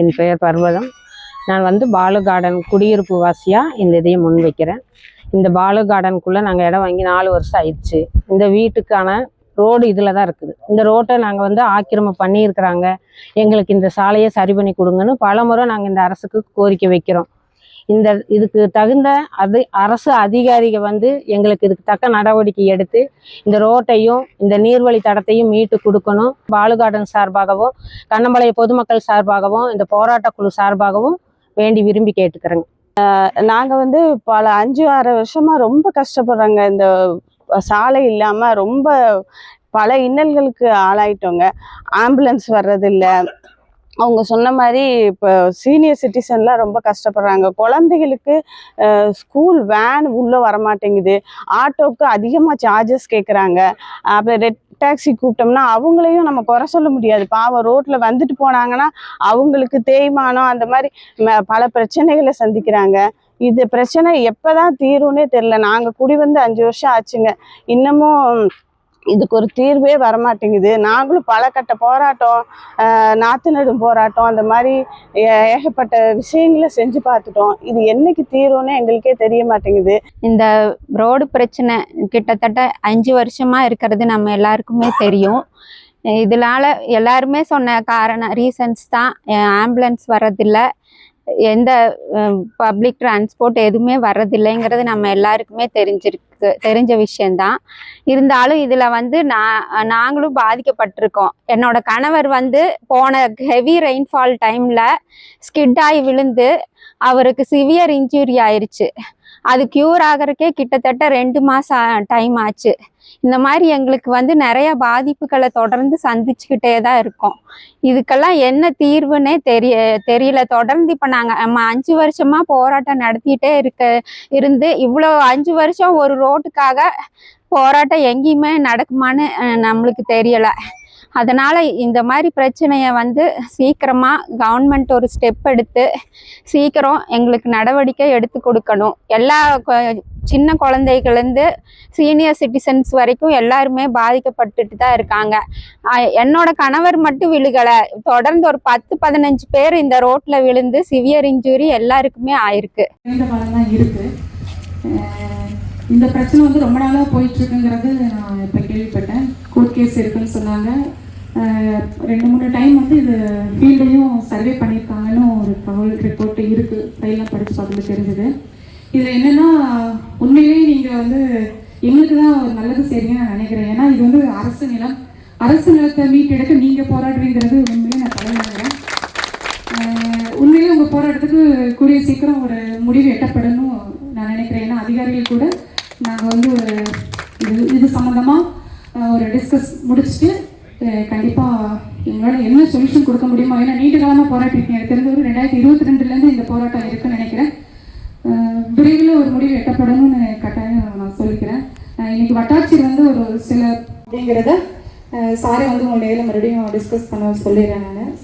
என் பெயர் பர்வதம். நான் வந்து பாலு கார்டன் குடியிருப்பு வாசியாக இந்த இதையும் முன் வைக்கிறேன். இந்த பாலு கார்டனுக்குள்ளே நாங்கள் இடம் வாங்கி நாலு வருஷம் ஆயிடுச்சு. இந்த வீட்டுக்கான ரோடு இதில் தான் இருக்குது. இந்த ரோட்டை நாங்கள் வந்து ஆக்கிரமம் பண்ணியிருக்கிறாங்க. எங்களுக்கு இந்த சாலையை சரி பண்ணி கொடுங்கன்னு பலமுறை நாங்கள் இந்த அரசுக்கு கோரிக்கை வைக்கிறோம். இந்த இதுக்கு தகுந்த அது அரசு அதிகாரிகள் வந்து எங்களுக்கு இதுக்கு தக்க நடவடிக்கை எடுத்து இந்த ரோட்டையும் இந்த நீர்வழி தடத்தையும் மீட்டு கொடுக்கணும். பாலு கார்டன் சார்பாகவும் கண்ணம்பாளைய பொதுமக்கள் சார்பாகவும் இந்த போராட்ட குழு சார்பாகவும் வேண்டி விரும்பி கேட்டுக்கிறேங்க. நாங்கள் வந்து பல அஞ்சு ஆறு வருஷமா ரொம்ப கஷ்டப்படுறாங்க. இந்த சாலை இல்லாம ரொம்ப பல இன்னல்களுக்கு ஆளாயிட்டோங்க. ஆம்புலன்ஸ் வர்றதில்லை. அவங்க சொன்ன மாதிரி இப்போ சீனியர் சிட்டிசன்லாம் ரொம்ப கஷ்டப்படுறாங்க. குழந்தைகளுக்கு ஸ்கூல் வேன் உள்ளே வரமாட்டேங்குது. ஆட்டோவுக்கு அதிகமாக சார்ஜஸ் கேட்குறாங்க அப்புறம் ரெட் டாக்ஸி கூப்பிட்டோம்னா அவங்களையும் நம்ம குறை சொல்ல முடியாது. பாவம் ரோட்டில் வந்துட்டு போனாங்கன்னா அவங்களுக்கு தேய்மானம் அந்த மாதிரி ம- பல பிரச்சனைகளை சந்திக்கிறாங்க. இது பிரச்சனை எப்போ தான் தீரும்னே தெரில நாங்கள் குடி வந்து அஞ்சு வருஷம் ஆச்சுங்க. இன்னமும் இதுக்கு ஒரு தீர்வே வரமாட்டேங்குது. நாங்களும் பல கட்ட போராட்டம் நாற்று நடும் போராட்டம் அந்த மாதிரி ஏகப்பட்ட விஷயங்களை செஞ்சு பார்த்துட்டோம். இது என்னைக்கு தீரும்னு எங்களுக்கே தெரிய மாட்டேங்குது. இந்த ரோடு பிரச்சனை கிட்டத்தட்ட அஞ்சு வருஷமாக இருக்கிறது நம்ம எல்லாருக்குமே தெரியும். இதனால எல்லாருமே சொன்ன காரணம் ரீசன்ஸ் தான். ஆம்புலன்ஸ் வரதில்லை எந்த பப்ளிக் டிரான்ஸ்போர்ட் எதுவுமே வர்றதில்லைங்கிறது நம்ம எல்லாருக்குமே தெரிஞ்சிருக்கு தெரிஞ்ச விஷயந்தான் இருந்தாலும் இதில் வந்து நான் நாங்களும் பாதிக்கப்பட்டிருக்கோம். என்னோட கணவர் வந்து போன ஹெவி ரெயின்ஃபால் டைமில் ஸ்கிட் ஆகி விழுந்து அவருக்கு சிவியர் இன்ஜுரி ஆயிடுச்சு அது க்யூர் ஆகிறதுக்கே கிட்டத்தட்ட ரெண்டு மாதம் டைம் ஆச்சு. இந்த மாதிரி எங்களுக்கு வந்து நிறைய பாதிப்புகளை தொடர்ந்து சந்திச்சுக்கிட்டே தான் இருக்கோம். இதுக்கெல்லாம் என்ன தீர்வுன்னே தெரிய தெரியல. தொடர்ந்து இப்போ நாங்கள் நம்ம அஞ்சு வருஷமா போராட்டம் நடத்திட்டே இருக்க இருந்து இவ்வளோ அஞ்சு வருஷம் ஒரு ரோட்டுக்காக போராட்டம் எங்கேயுமே நடக்குமான்னு நம்மளுக்கு தெரியலை. அதனால் இந்த மாதிரி பிரச்சனையை வந்து சீக்கிரமாக கவர்மெண்ட் ஒரு ஸ்டெப் எடுத்து சீக்கிரம் எங்களுக்கு நடவடிக்கை எடுத்து கொடுக்கணும். எல்லா சின்ன குழந்தைகள்லேருந்து சீனியர் சிட்டிசன்ஸ் வரைக்கும் எல்லாருமே பாதிக்கப்பட்டுட்டு தான் இருக்காங்க. என்னோட கணவர் மட்டும் விழுகலை. தொடர்ந்து ஒரு பத்து பதினஞ்சு பேர் இந்த ரோட்டில் விழுந்து சிவியர் இன்ஜுரி எல்லாருக்குமே ஆயிருக்கு. இந்த பிரச்சனை வந்து ரொம்ப நாளாக போயிட்டு இருக்குங்கிறது நான் இப்போ கேள்விப்பட்டேன். கோர்ட் கேஸ் இருக்குன்னு சொன்னாங்க. ரெண்டு மூணு டைம் வந்து இது ஃபீல்டையும் சர்வே பண்ணியிருக்காங்கன்னு ஒரு தகவல் ரிப்போர்ட் இருக்கு. ஃபைலாம் படித்து பார்த்து தெரிஞ்சது. இதில் என்னன்னா உண்மையிலேயே நீங்கள் வந்து எங்களுக்கு தான் ஒரு நல்லது செய்றீங்கன்னு நான் நினைக்கிறேன். ஏன்னா இது வந்து அரசு நிலம். அரசு நிலத்தை மீட்டெடுக்க நீங்கள் போராடுறீங்கிறது உண்மையிலே நான் தலைவணங்குறேன் உண்மையிலே உங்கள் போராட்டத்துக்கு கூடிய சீக்கிரம் ஒரு முடிவு எட்டப்படணும் நான் நினைக்கிறேன். ஏன்னா அதிகாரிகள் கூட நாங்கள் வந்து ஒரு இது இது சம்மந்தமாக ஒரு டிஸ்கஸ் முடிச்சுட்டு கண்டிப்பாக எங்களால் என்ன சொல்யூஷன் கொடுக்க முடியுமோ? ஏன்னா நீண்ட காலமாக போராட்டிருக்கீங்க எனக்கு தெரிஞ்ச ஒரு ரெண்டாயிரத்தி இருபத்தி ரெண்டுலேருந்து இந்த போராட்டம் இருக்குன்னு நினைக்கிறேன். விரைவில் ஒரு முடிவு எட்டப்படணும்னு கட்டாயம் நான் சொல்லிக்கிறேன். இன்னைக்கு வட்டாட்சியர் வந்து ஒரு சில அப்படிங்கிறத சாரை வந்து உங்கள் நேரில் மறுபடியும் டிஸ்கஸ் பண்ண சொல்லிடுறேன்